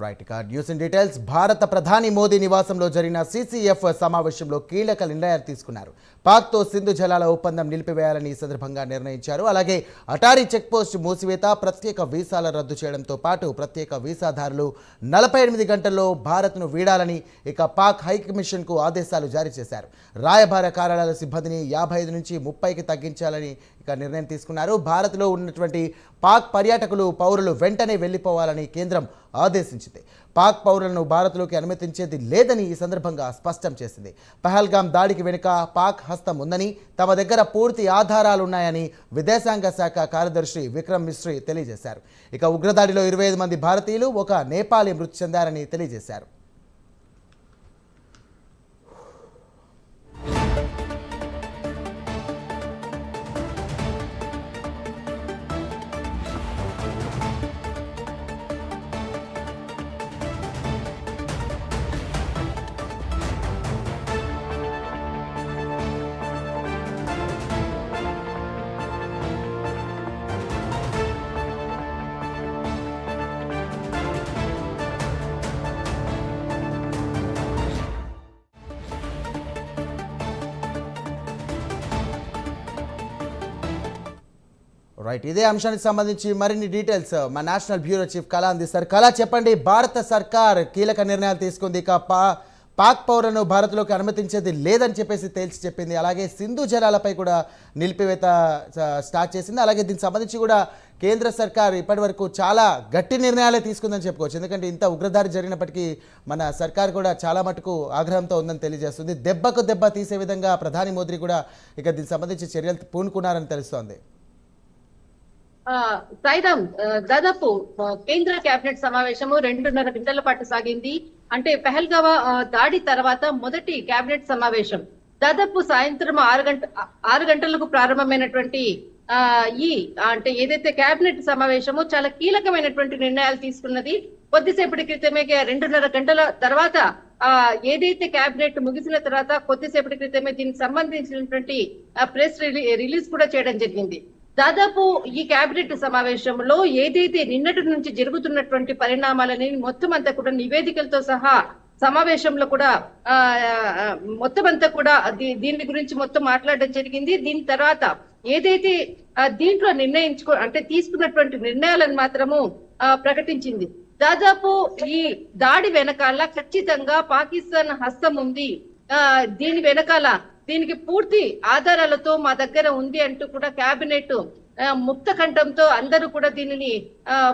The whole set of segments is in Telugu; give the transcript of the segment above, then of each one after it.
రైట్ ఇక న్యూస్ ఇన్ డీటెయిల్స్ భారత ప్రధాని మోదీ నివాసంలో జరిగిన సీసీఎఫ్ సమావేశంలో కీలక నిర్ణయాలు తీసుకున్నారు. పాక్తో సింధు జలాల ఒప్పందం నిలిపివేయాలని ఈ సందర్భంగా నిర్ణయించారు. అలాగే అటారీ చెక్పోస్ట్ మూసివేత ప్రత్యేక వీసాల రద్దు చేయడంతో పాటు ప్రత్యేక వీసాదారులు నలభై ఎనిమిది గంటల్లో భారత్ను వీడాలని ఇక పాక్ హై కమిషన్కు ఆదేశాలు జారీ చేశారు. రాయబార కార్యాలయాల సిబ్బందిని యాభై ఐదు నుంచి ముప్పైకి తగ్గించాలని ఇక నిర్ణయం తీసుకున్నారు. భారత్లో ఉన్నటువంటి పాక్ పర్యాటకులు పౌరులు వెంటనే వెళ్ళిపోవాలని కేంద్రం ఆదేశించింది. పాక్ పౌరులను భారత్లోకి అనుమతించేది లేదని ఈ సందర్భంగా స్పష్టం చేసింది. పహల్గాం దాడికి వెనుక పాక్ హస్తం ఉందని తమ దగ్గర పూర్తి ఆధారాలున్నాయని విదేశాంగ శాఖ కార్యదర్శి విక్రమ్ మిశ్రీ తెలియజేశారు. ఇక ఉగ్రదాడిలో ఇరవై ఐదు మంది భారతీయులు ఒక నేపాలీ మృతి చెందారని తెలియజేశారు. రైట్ ఇదే అంశానికి సంబంధించి మరిన్ని డీటెయిల్స్ మా నేషనల్ బ్యూరో చీఫ్ కళా అందిస్తారు కళా చెప్పండి భారత సర్కార్ కీలక నిర్ణయాలు తీసుకుంది. ఇక పా పాక్ పౌరులను భారత్లోకి అనుమతించేది లేదని చెప్పేసి తేల్చి చెప్పింది. అలాగే సింధు జలాలపై కూడా నిలిపివేత స్టార్ట్ చేసింది. అలాగే దీనికి సంబంధించి కూడా కేంద్ర సర్కార్ ఇప్పటివరకు చాలా గట్టి నిర్ణయాలే తీసుకుందని చెప్పుకోవచ్చు. ఎందుకంటే ఇంత ఉగ్రదారి జరిగినప్పటికీ మన సర్కార్ కూడా చాలా మటుకు ఆగ్రహంతో ఉందని తెలియజేస్తుంది. దెబ్బకు దెబ్బ తీసే విధంగా ప్రధాని మోదీ కూడా ఇక దీనికి సంబంధించి చర్యలు పూనుకున్నారని తెలుస్తోంది. ఆ, దాదాపు కేంద్ర కేబినెట్ సమావేశము రెండున్నర గంటల పాటు సాగింది. అంటే పెహల్గావా దాడి తర్వాత మొదటి కేబినెట్ సమావేశం. దాదాపు సాయంత్రం ఆరు గంట ఆరు గంటలకు ప్రారంభమైనటువంటి ఆ ఈ అంటే ఏదైతే కేబినెట్ సమావేశమో చాలా కీలకమైనటువంటి నిర్ణయాలు తీసుకున్నది. కొద్దిసేపటి క్రితమే రెండున్నర గంటల తర్వాత ఆ ఏదైతే కేబినెట్ ముగిసిన తర్వాత కొద్దిసేపటి క్రితమే దీనికి సంబంధించినటువంటి ప్రెస్ రిలీజ్ కూడా చేయడం జరిగింది. దాదాపు ఈ కేబినెట్ సమావేశంలో ఏదైతే నిన్నటి నుంచి జరుగుతున్నటువంటి పరిణామాలని మొత్తం అంతా కూడా నివేదికలతో సహా సమావేశంలో కూడా ఆ మొత్తం అంతా కూడా దీ- దీని గురించి మొత్తం మాట్లాడడం జరిగింది. దీని తర్వాత ఏదైతే దీంట్లో నిర్ణయించుకో అంటే తీసుకున్నటువంటి నిర్ణయాలను మాత్రము ప్రకటించింది. దాదాపు ఈ దాడి వెనకాల ఖచ్చితంగా పాకిస్తాన్ హస్తం ఉంది. ఆ దీని వెనకాల దీనికి పూర్తి ఆధారాలతో మా దగ్గర ఉంది అంటూ కూడా కేబినెట్ ముక్త కంఠంతో అందరూ కూడా దీనిని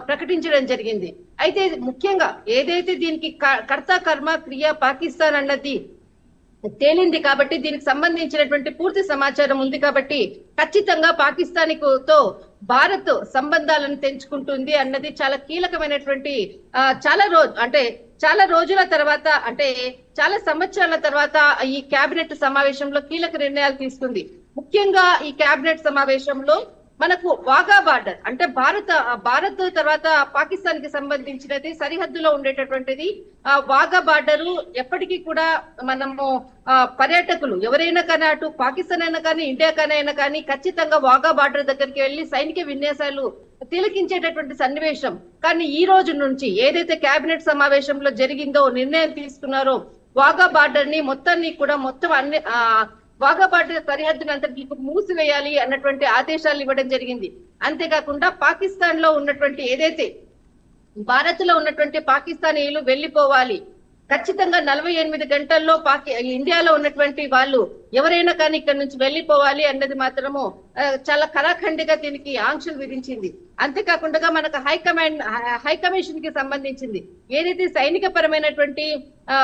ప్రకటించడం జరిగింది. అయితే ముఖ్యంగా ఏదైతే దీనికి క- కర్త కర్మ క్రియ పాకిస్తాన్ అన్నది తేలింది కాబట్టి దీనికి సంబంధించినటువంటి పూర్తి సమాచారం ఉంది కాబట్టి ఖచ్చితంగా పాకిస్తాన్తో భారత్ సంబంధాలను తెంచుకుంటుంది అన్నది చాలా కీలకమైనటువంటి ఆ, చాలా రోజు అంటే చాలా రోజుల తర్వాత అంటే చాలా సంవత్సరాల తర్వాత ఈ కేబినెట్ సమావేశంలో కీలక నిర్ణయాలు తీసుకుంది. ముఖ్యంగా ఈ కేబినెట్ సమావేశంలో మనకు వాగా బార్డర్ అంటే భారత భారత్ తర్వాత పాకిస్తాన్కి సంబంధించినది సరిహద్దులో ఉండేటటువంటిది ఆ వాగా బార్డరు ఎప్పటికీ కూడా మనము ఆ, పర్యాటకులు ఎవరైనా కానీ అటు పాకిస్తాన్ అయినా కానీ ఇండియా కానీ అయినా కానీ ఖచ్చితంగా వాగా బార్డర్ దగ్గరికి వెళ్ళి సైనిక విన్యాసాలు తిలకించేటటువంటి సన్నివేశం. కానీ ఈ రోజు నుంచి ఏదైతే కేబినెట్ సమావేశంలో జరిగిందో నిర్ణయం తీసుకున్నారో వాగా బార్డర్ని మొత్తాన్ని కూడా మొత్తం అన్ని ఆ, సరిహద్దును అంతటి మూసివేయాలి అన్నటువంటి ఆదేశాలు ఇవ్వడం జరిగింది. అంతేకాకుండా పాకిస్తాన్లో ఉన్నటువంటి ఏదైతే భారత్లో ఉన్నటువంటి పాకిస్తానీయులు వెళ్ళిపోవాలి ఖచ్చితంగా నలభై ఎనిమిది గంటల్లో పాకి ఇండియాలో ఉన్నటువంటి వాళ్ళు ఎవరైనా కానీ ఇక్కడ నుంచి వెళ్ళిపోవాలి అన్నది మాత్రము చాలా కరాఖండిగా దీనికి ఆంక్షలు విధించింది. అంతేకాకుండా మనకు హైకమాండ్ హై కమిషన్కి సంబంధించింది. ఏదైతే సైనిక పరమైనటువంటి ఆ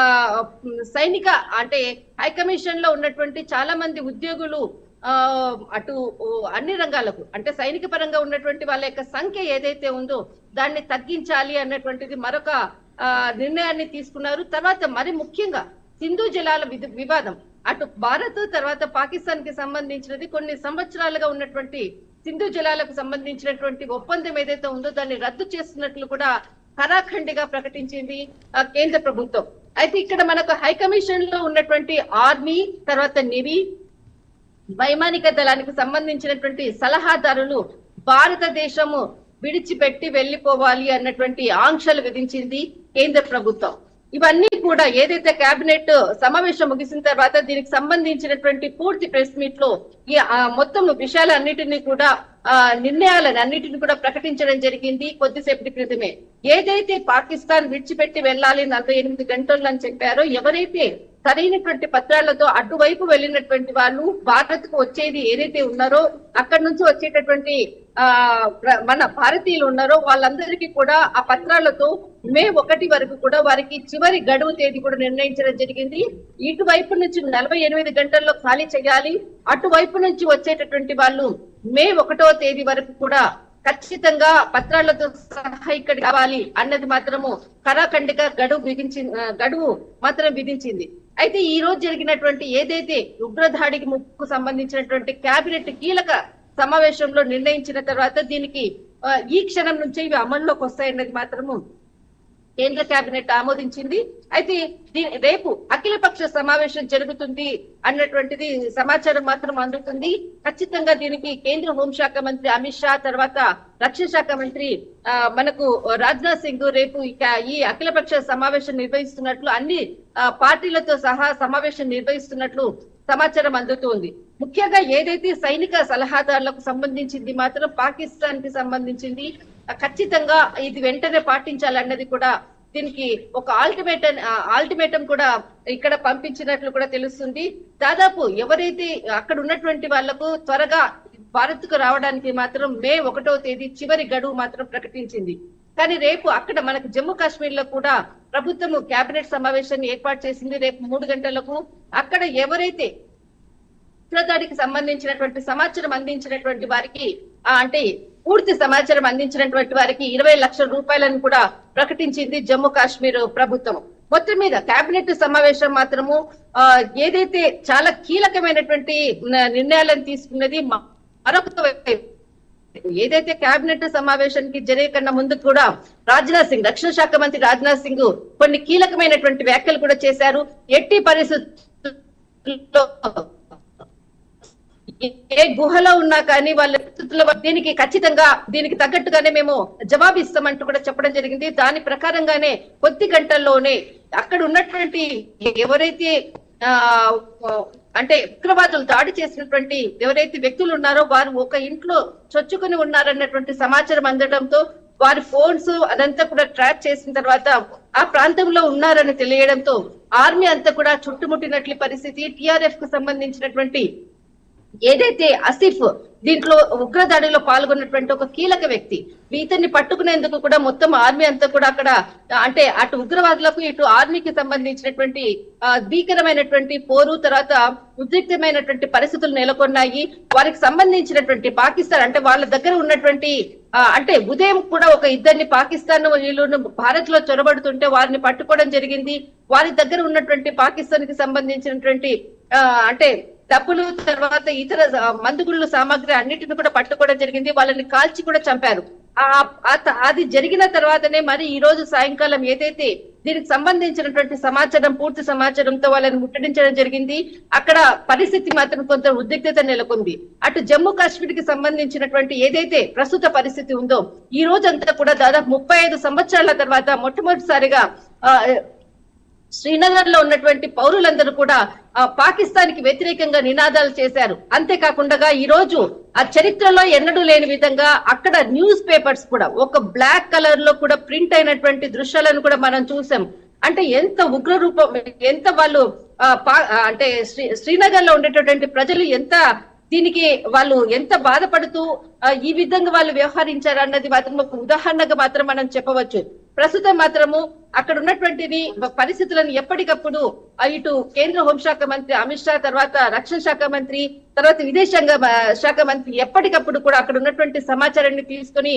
సైనిక అంటే హై కమిషన్లో ఉన్నటువంటి చాలా మంది ఉద్యోగులు ఆ అటు అన్ని రంగాలకు అంటే సైనిక పరంగా ఉన్నటువంటి వాళ్ళ యొక్క సంఖ్య ఏదైతే ఉందో దాన్ని తగ్గించాలి అన్నటువంటిది మరొక నిర్ణయాన్ని తీసుకున్నారు. తర్వాత మరి ముఖ్యంగా సింధు జలాల వివాదం. అటు భారత్ తర్వాత పాకిస్తాన్కి సంబంధించినది కొన్ని సంవత్సరాలుగా ఉన్నటువంటి సింధు జలాలకు సంబంధించినటువంటి ఒప్పందం ఏదైతే ఉందో దాన్ని రద్దు చేస్తున్నట్లు కూడా కరాఖండిగా ప్రకటించింది కేంద్ర ప్రభుత్వం. అయితే ఇక్కడ మనకు హై కమిషన్లో ఉన్నటువంటి ఆర్మీ తర్వాత నివి వైమానిక దళానికి సంబంధించినటువంటి సలహాదారులు భారతదేశము విడిచిపెట్టి వెళ్ళిపోవాలి అన్నటువంటి ఆంక్షలు విధించింది కేంద్ర ప్రభుత్వం. ఇవన్నీ కూడా ఏదైతే కేబినెట్ సమావేశం ముగిసిన తర్వాత దీనికి సంబంధించినటువంటి పూర్తి ప్రెస్ మీట్లో ఈ ఆ మొత్తం విషయాలన్నిటినీ కూడా నిర్ణయాలను అన్నిటిని కూడా ప్రకటించడం జరిగింది కొద్దిసేపటి క్రితమే. ఏదైతే పాకిస్తాన్ విడిచిపెట్టి వెళ్ళాలి నలభై ఎనిమిది గంటలు అని చెప్పారో ఎవరైతే సరైనటువంటి పత్రాలతో అటువైపు వెళ్ళినటువంటి వాళ్ళు భారత్కు వచ్చేది ఏదైతే ఉన్నారో అక్కడ నుంచి వచ్చేటటువంటి ఆ మన భారతీయులు ఉన్నారో వాళ్ళందరికీ కూడా ఆ పత్రాలతో మే ఒకటి వరకు కూడా వారికి చివరి గడువు తేదీ కూడా నిర్ణయించడం జరిగింది. ఇటువైపు నుంచి నలభై ఎనిమిది గంటల్లో ఖాళీ చేయాలి అటువైపు నుంచి వచ్చేటటువంటి వాళ్ళు మే ఒకటో తేదీ వరకు కూడా ఖచ్చితంగా పత్రాలతో సహా ఇక్కడ కావాలి అన్నది మాత్రము కరాఖండిగా గడువు విధించి గడువు మాత్రం విధించింది అయితే ఈ రోజు జరిగినటువంటి ఏదైతే ఉగ్రదాడికి ముక్కు సంబంధించినటువంటి కేబినెట్ కీలక సమావేశంలో నిర్ణయించిన తర్వాత దీనికి ఈ క్షణం నుంచే ఇవి అమల్లోకి వస్తాయన్నది మాత్రము కేంద్ర కేబినెట్ ఆమోదించింది. అయితే దీని రేపు అఖిలపక్ష సమావేశం జరుగుతుంది అన్నటువంటిది సమాచారం మాత్రం అందుతుంది. ఖచ్చితంగా దీనికి కేంద్ర హోంశాఖ మంత్రి అమిత్ షా తర్వాత రక్షణ శాఖ మంత్రి ఆ, మనకు రాజ్నాథ్ సింగ్ రేపు ఇక ఈ అఖిలపక్ష సమావేశం నిర్వహిస్తున్నట్లు అన్ని ఆ, పార్టీలతో సహా సమావేశం నిర్వహిస్తున్నట్లు సమాచారం అందుతుంది. ముఖ్యంగా ఏదైతే సైనిక సలహాదారులకు సంబంధించింది మాత్రం పాకిస్తాన్కి సంబంధించింది. ఖచ్చితంగా ఇది వెంటనే పాటించాలన్నది కూడా దీనికి ఒక ఆల్టిమేటం ఆల్టిమేటం కూడా ఇక్కడ పంపించినట్లు కూడా తెలుస్తుంది. దాదాపు ఎవరైతే అక్కడ ఉన్నటువంటి వాళ్ళకు త్వరగా భారత్కు రావడానికి మాత్రం మే ఒకటో తేదీ చివరి గడువు మాత్రం ప్రకటించింది. కానీ రేపు అక్కడ మనకు జమ్మూ కాశ్మీర్లో కూడా ప్రభుత్వము కేబినెట్ సమావేశాన్ని ఏర్పాటు చేసింది. రేపు మూడు గంటలకు అక్కడ ఎవరైతే ఉగ్రదాడికి సంబంధించినటువంటి సమాచారం అందించినటువంటి వారికి అంటే పూర్తి సమాచారం అందించినటువంటి వారికి ఇరవై లక్షల రూపాయలను కూడా ప్రకటించింది జమ్మూ కాశ్మీర్ ప్రభుత్వం. మొత్తం మీద కేబినెట్ సమావేశం మాత్రము ఆ, ఏదైతే చాలా కీలకమైనటువంటి నిర్ణయాలను తీసుకున్నది మరొక ఏదైతే కేబినెట్ సమావేశానికి జరిగే కన్నా ముందు కూడా రాజ్నాథ్ సింగ్ రక్షణ శాఖ మంత్రి రాజ్నాథ్ సింగ్ కొన్ని కీలకమైనటువంటి వ్యాఖ్యలు కూడా చేశారు. ఎట్టి పరిస్థితుల్లో ఏ గుహలో ఉన్నా కానీ వాళ్ళ పరిస్థితుల్లో దీనికి ఖచ్చితంగా దీనికి తగ్గట్టుగానే మేము జవాబు ఇస్తామంటూ కూడా చెప్పడం జరిగింది. దాని ప్రకారంగానే కొద్ది గంటల్లోనే అక్కడ ఉన్నటువంటి ఎవరైతే ఆ అంటే ఉగ్రవాదులు దాడి చేసినటువంటి ఎవరైతే వ్యక్తులు ఉన్నారో వారు ఒక ఇంట్లో చొచ్చుకుని ఉన్నారన్నటువంటి సమాచారం అందడంతో వారి ఫోన్స్ అదంతా కూడా ట్రాక్ చేసిన తర్వాత ఆ ప్రాంతంలో ఉన్నారని తెలియడంతో ఆర్మీ అంతా కూడా చుట్టుముట్టినట్లు పరిస్థితి. టిఆర్ఎఫ్కు సంబంధించినటువంటి ఏదైతే అసిఫ్ దీంట్లో ఉగ్రదాడిలో పాల్గొన్నటువంటి ఒక కీలక వ్యక్తి. ఇతన్ని పట్టుకునేందుకు కూడా మొత్తం ఆర్మీ అంతా కూడా అక్కడ అంటే అటు ఉగ్రవాదులకు ఇటు ఆర్మీకి సంబంధించినటువంటి ఆ, భీకరమైనటువంటి పోరు తర్వాత ఉద్రిక్తమైనటువంటి పరిస్థితులు నెలకొన్నాయి. వారికి సంబంధించినటువంటి పాకిస్తాన్ అంటే వాళ్ళ దగ్గర ఉన్నటువంటి ఆ, అంటే ఉదయం కూడా ఒక ఇద్దరిని పాకిస్తాన్ వీళ్ళు భారత్లో చొరబడుతుంటే వారిని పట్టుకోవడం జరిగింది. వారి దగ్గర ఉన్నటువంటి పాకిస్తాన్కి సంబంధించినటువంటి ఆ, అంటే డబ్బులు తర్వాత ఇతర మందుగుళ్ళు సామాగ్రి అన్నిటిని కూడా పట్టుకోవడం జరిగింది. వాళ్ళని కాల్చి కూడా చంపారు. ఆ అది జరిగిన తర్వాతనే మరి ఈ రోజు సాయంకాలం ఏదైతే దీనికి సంబంధించినటువంటి సమాచారం పూర్తి సమాచారంతో వాళ్ళని ముట్టడించడం జరిగింది. అక్కడ పరిస్థితి మాత్రం కొంత ఉద్రిక్తత నెలకొంది. అటు జమ్మూ కాశ్మీర్కి సంబంధించినటువంటి ఏదైతే ప్రస్తుత పరిస్థితి ఉందో ఈ రోజంతా కూడా దాదాపు ముప్పై ఐదు సంవత్సరాల తర్వాత మొట్టమొదటిసారిగా ఆ, శ్రీనగర్లో ఉన్నటువంటి పౌరులందరూ కూడా పాకిస్తాన్కి వ్యతిరేకంగా నినాదాలు చేశారు. అంతేకాకుండా ఈ రోజు ఆ చరిత్రలో ఎన్నడూ లేని విధంగా అక్కడ న్యూస్ పేపర్స్ కూడా ఒక బ్లాక్ కలర్లో కూడా ప్రింట్ అయినటువంటి దృశ్యాలను కూడా మనం చూసాం. అంటే ఎంత ఉగ్ర రూపం ఎంత వాళ్ళు పా- అంటే శ్రీ శ్రీనగర్లో ఉండేటటువంటి ప్రజలు ఎంత దీనికి వాళ్ళు ఎంత బాధపడుతూ ఈ విధంగా వాళ్ళు వ్యవహరించారు అన్నది మాత్రం ఒక ఉదాహరణగా మాత్రం మనం చెప్పవచ్చు. ప్రస్తుతం మాత్రము అక్కడ ఉన్నటువంటిది పరిస్థితులను ఎప్పటికప్పుడు ఇటు కేంద్ర హోంశాఖ మంత్రి అమిత్ షా తర్వాత రక్షణ శాఖ మంత్రి తర్వాత విదేశాంగ శాఖ మంత్రి ఎప్పటికప్పుడు కూడా అక్కడ ఉన్నటువంటి సమాచారాన్ని తీసుకొని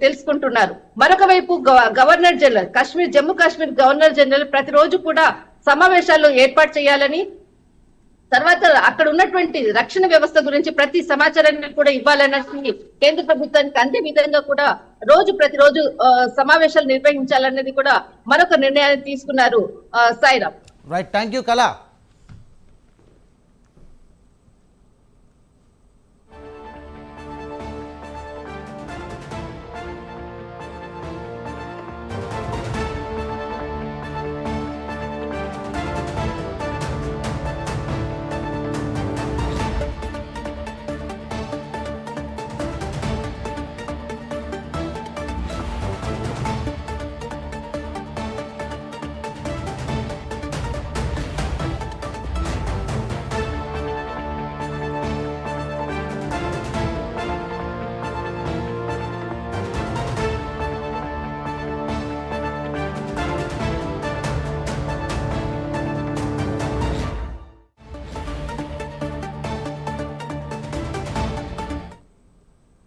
తెలుసుకుంటున్నారు. మరొక వైపు గవ- governor general Kashmir Jammu Kashmir governor general ప్రతిరోజు కూడా సమావేశాలు ఏర్పాటు చేయాలని తర్వాత అక్కడ ఉన్నటువంటి రక్షణ వ్యవస్థ గురించి ప్రతి సమాచారాన్ని కూడా ఇవ్వాలన్నది కేంద్ర ప్రభుత్వానికి అంతే విధంగా కూడా రోజు ప్రతిరోజు ఆ, సమావేశాలు నిర్వహించాలన్నది కూడా మరొక నిర్ణయాన్ని తీసుకున్నారు ఆ, సాయిరామ్. రైట్ థ్యాంక్ యూ కళ